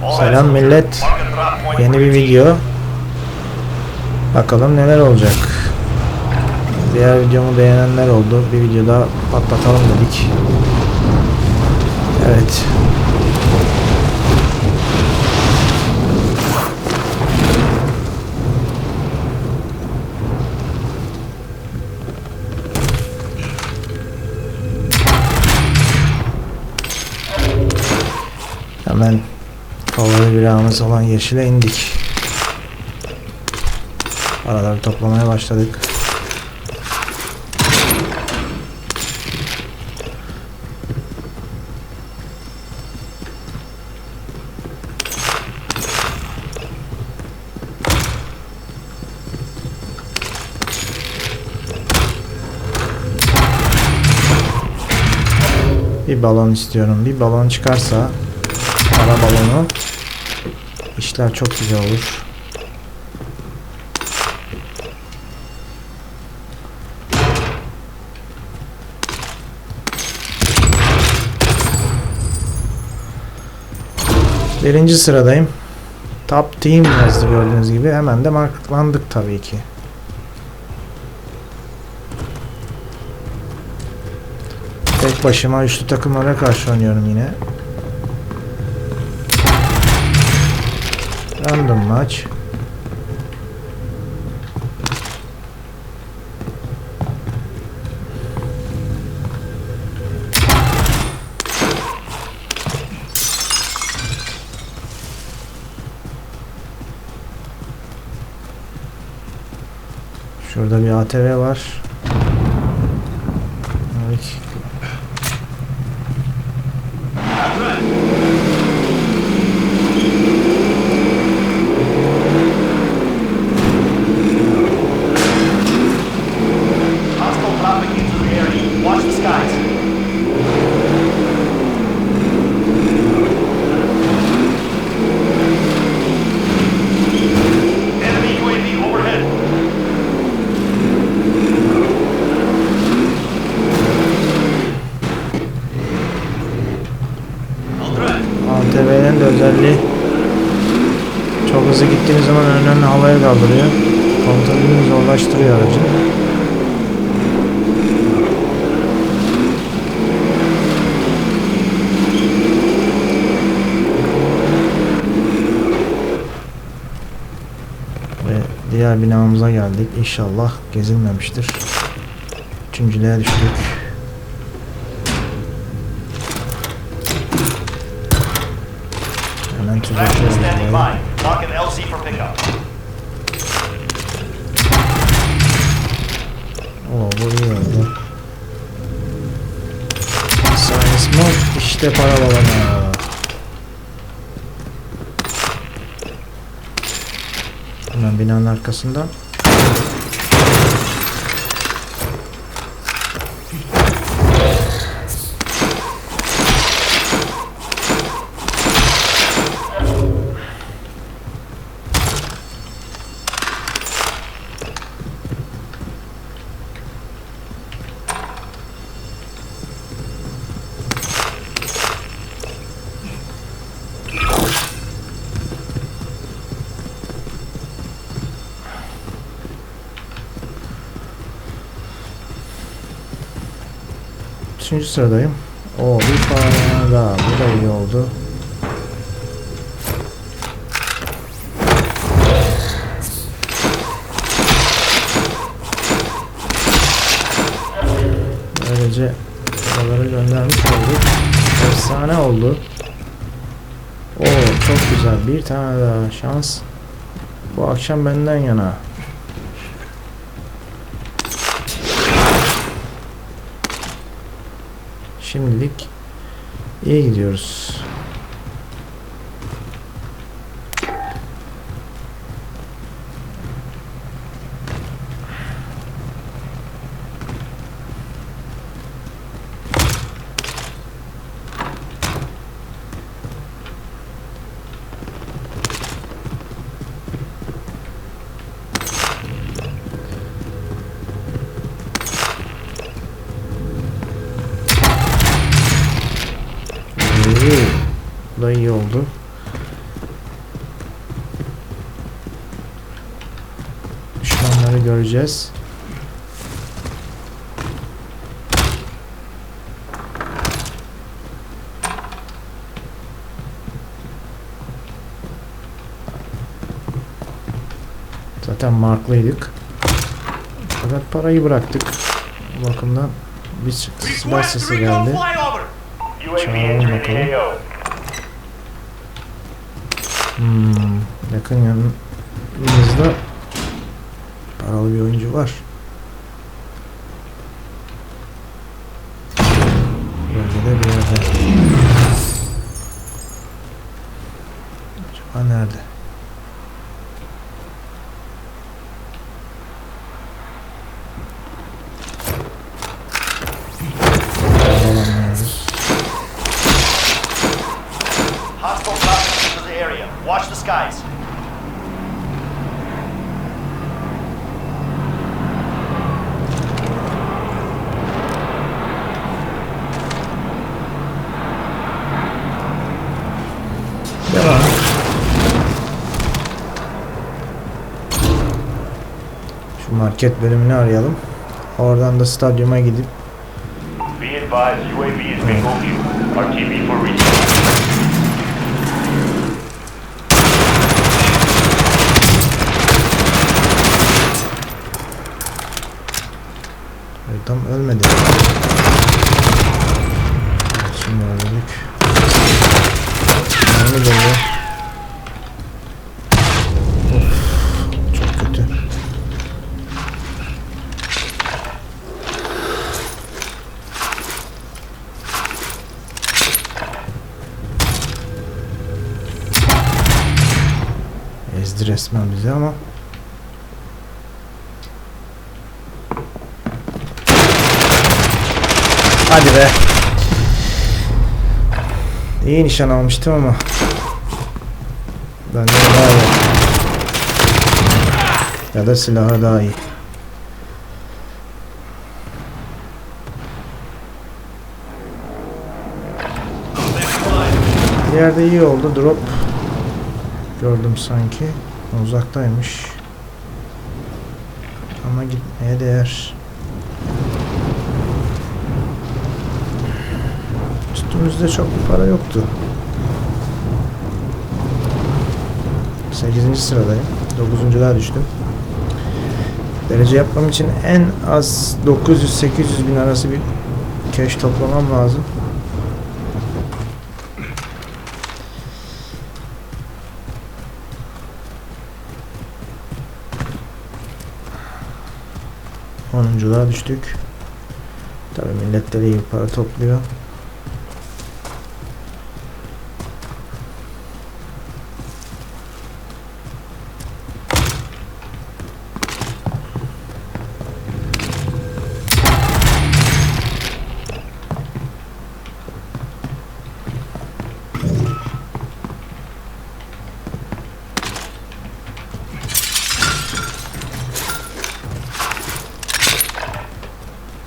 Selam millet. Yeni bir video. Bakalım neler olacak. Diğer videomu beğenenler oldu. Bir video daha patlatalım dedik. Evet. Hemen favori binamız olan yeşile indik. Araları toplamaya başladık. Bir balon istiyorum. Bir balon çıkarsa para balonu işler çok güzel olur. Birinci sıradayım. Top Team yazdı gördüğünüz gibi. Hemen de marklandık tabii ki. Tek başıma üçlü takımlara karşı oynuyorum yine. Random maç. Şurada bir ATV var. Evet. Hostile dropping into the area. Watch the skies. Enemy UAV overhead. Ultra. ATV'nin de özelliği çok hızlı gittiğimiz zaman önlerini havaya kaldırıyor. Kontrolünü zorlaştırıyor aracı. Ve diğer binamıza geldik. İnşallah gezilmemiştir. Üçüncülüğe düştük. For pickup. Oo bu iyi oldu. Science mode işte para balonu. Hemen binanın arkasında. Üçüncü sıradayım. O bir tane daha. Bu da iyi oldu. Böylece paraları göndermiş olduk. Efsane oldu. Oo çok güzel. Bir tane daha şans. Bu akşam benden yana. Şimdilik iyi gidiyoruz. da iyi oldu. Düşmanları göreceğiz. Zaten marklıydık. Fakat parayı bıraktık. Bu bakımdan bir silah sesi geldi. Çağıralım bakalım. Hmm, yakın yanımızda paralı bir oyuncu var. Bölgede bir yerde. Acaba nerede? Skies. Devam. Şu market bölümünü arayalım. Oradan da stadyuma gidip Be advised, UAV is bingo fuel. RTV for resupply. Tam ölmedi. Şimdi öldük. Dolu. Of, çok kötü. Ezdi resmen bizi ama Hadi be. İyi nişan almıştım ama. Bence daha iyi. Ya da silahı daha iyi. Yerde iyi oldu. Drop gördüm sanki. Uzaktaymış. Ama gitmeye değer. Üstümüzde çok bir para yoktu. 8. sıradayım. 9. düştüm. Derece yapmam için en az 900-800 bin arası bir cash toplamam lazım. Onunculuğa düştük. Tabii millet de iyi para topluyor.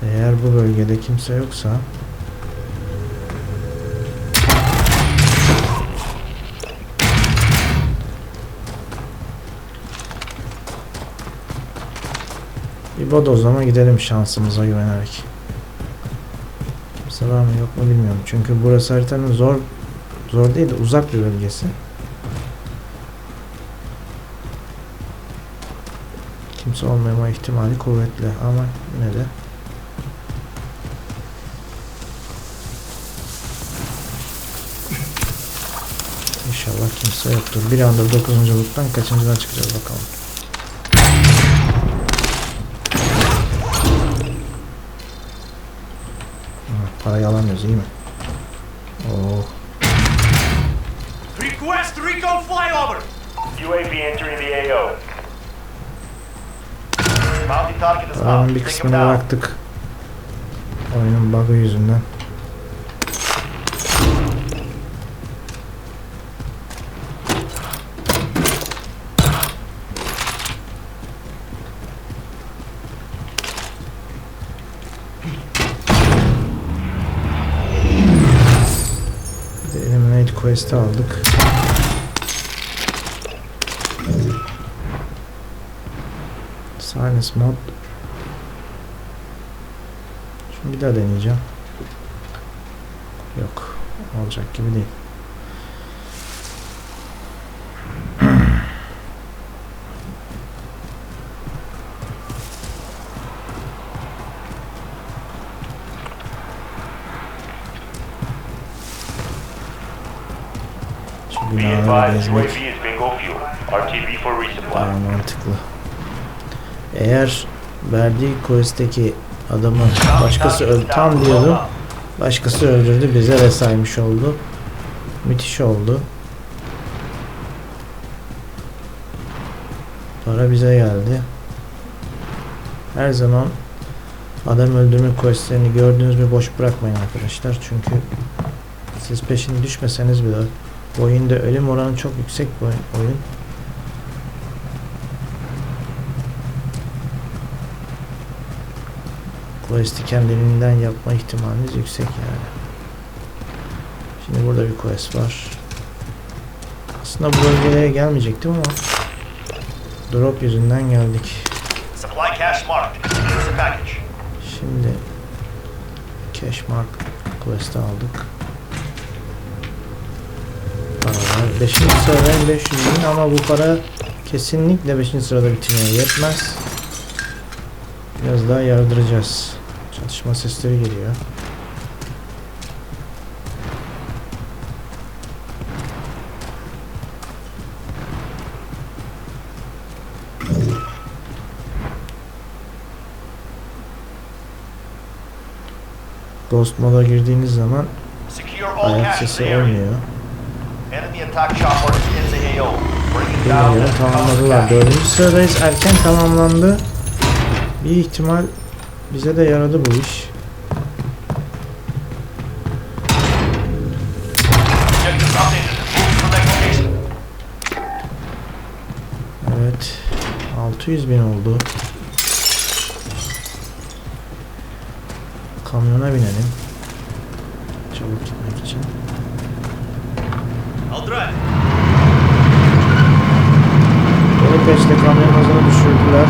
Eğer bu bölgede kimse yoksa bir bodozlama gidelim şansımıza güvenerek. Kimse var mı yok mu bilmiyorum. Çünkü burası haritanın zor zor değil de uzak bir bölgesi. Kimse olmama ihtimali kuvvetli ama yine de İnşallah kimse yoktur. Bir anda 9. kaçıncıdan çıkacağız bakalım. Ha, Parayı alamıyoruz iyi mi? Oh. Request recon flyover. UAV entering the AO. Paranın bir kısmını bıraktık. Oyunun bug'ı yüzünden. Bir de Eliminate Quest'i aldık. Silence mod. Şimdi bir daha deneyeceğim. Yok. Olacak gibi değil. Resupply. daha mantıklı. Eğer verdiği quest'teki adamı başkası öl tam diyordum. Başkası öldürdü bize de saymış oldu. Müthiş oldu. Para bize geldi. Her zaman adam öldürme questlerini gördüğünüz mü boş bırakmayın arkadaşlar. Çünkü siz peşine düşmeseniz bile bu oyunda ölüm oranı çok yüksek bu oyun. Quest'i kendiliğinden yapma ihtimaliniz yüksek yani. Şimdi burada bir quest var. Aslında bu bölgelere gelmeyecektim ama drop yüzünden geldik. Şimdi cash mark quest'i aldık. Paralar 5. sıradayım 500 bin ama bu para kesinlikle 5. sırada bitirmeye yetmez. Biraz daha yardıracağız. Çatışma sesleri geliyor. Ghost moda girdiğiniz zaman ayak sesi olmuyor. Tamamladılar. Dördüncü sıradayız. Erken tamamlandı. Bir ihtimal bize de yaradı bu iş. Evet. 600 bin oldu. Kamyona binelim. Çabuk gitmek için. Dolu peşte kamyon hızını düşürdüler.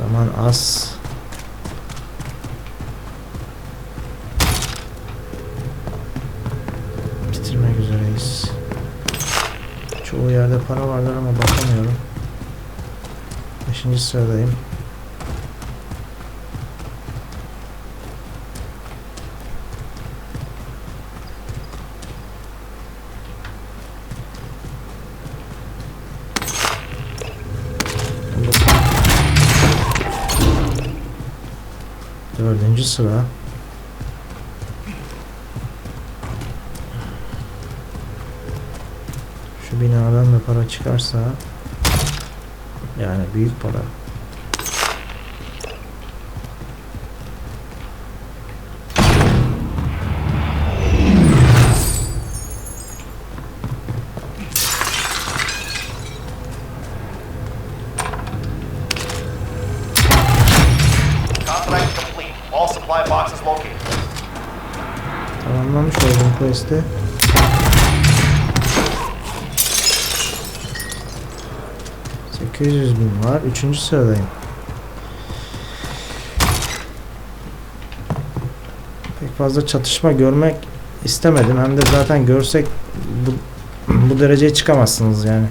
Zaman az. Bitirmek üzereyiz. Çoğu yerde para vardır ama bakamıyorum. Beşinci sıradayım. Dördüncü sıra. Şu binadan da para çıkarsa yani büyük para. Tamamlamış oldum quest'i. ...800 bin var. Üçüncü sıradayım. Pek fazla çatışma görmek istemedim. Hem de zaten görsek bu, bu dereceye çıkamazsınız yani.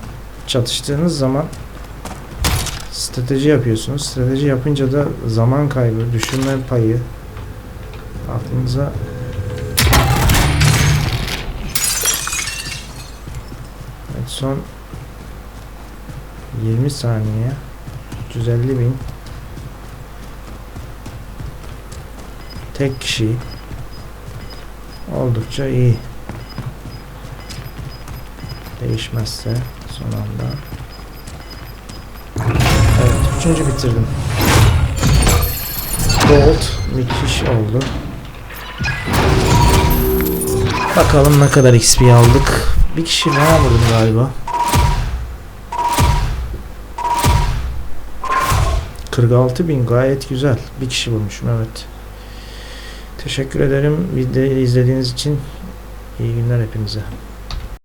Çatıştığınız zaman strateji yapıyorsunuz. Strateji yapınca da zaman kaybı, düşünme payı aklınıza Evet son 20 saniye 350 bin tek kişi oldukça iyi Değişmezse son anda. Evet, üçüncü bitirdim. Gold müthiş oldu. Bakalım ne kadar XP aldık. Bir kişi daha vurdum galiba. 46 bin gayet güzel. Bir kişi vurmuşum evet. Teşekkür ederim videoyu izlediğiniz için. İyi günler hepinize.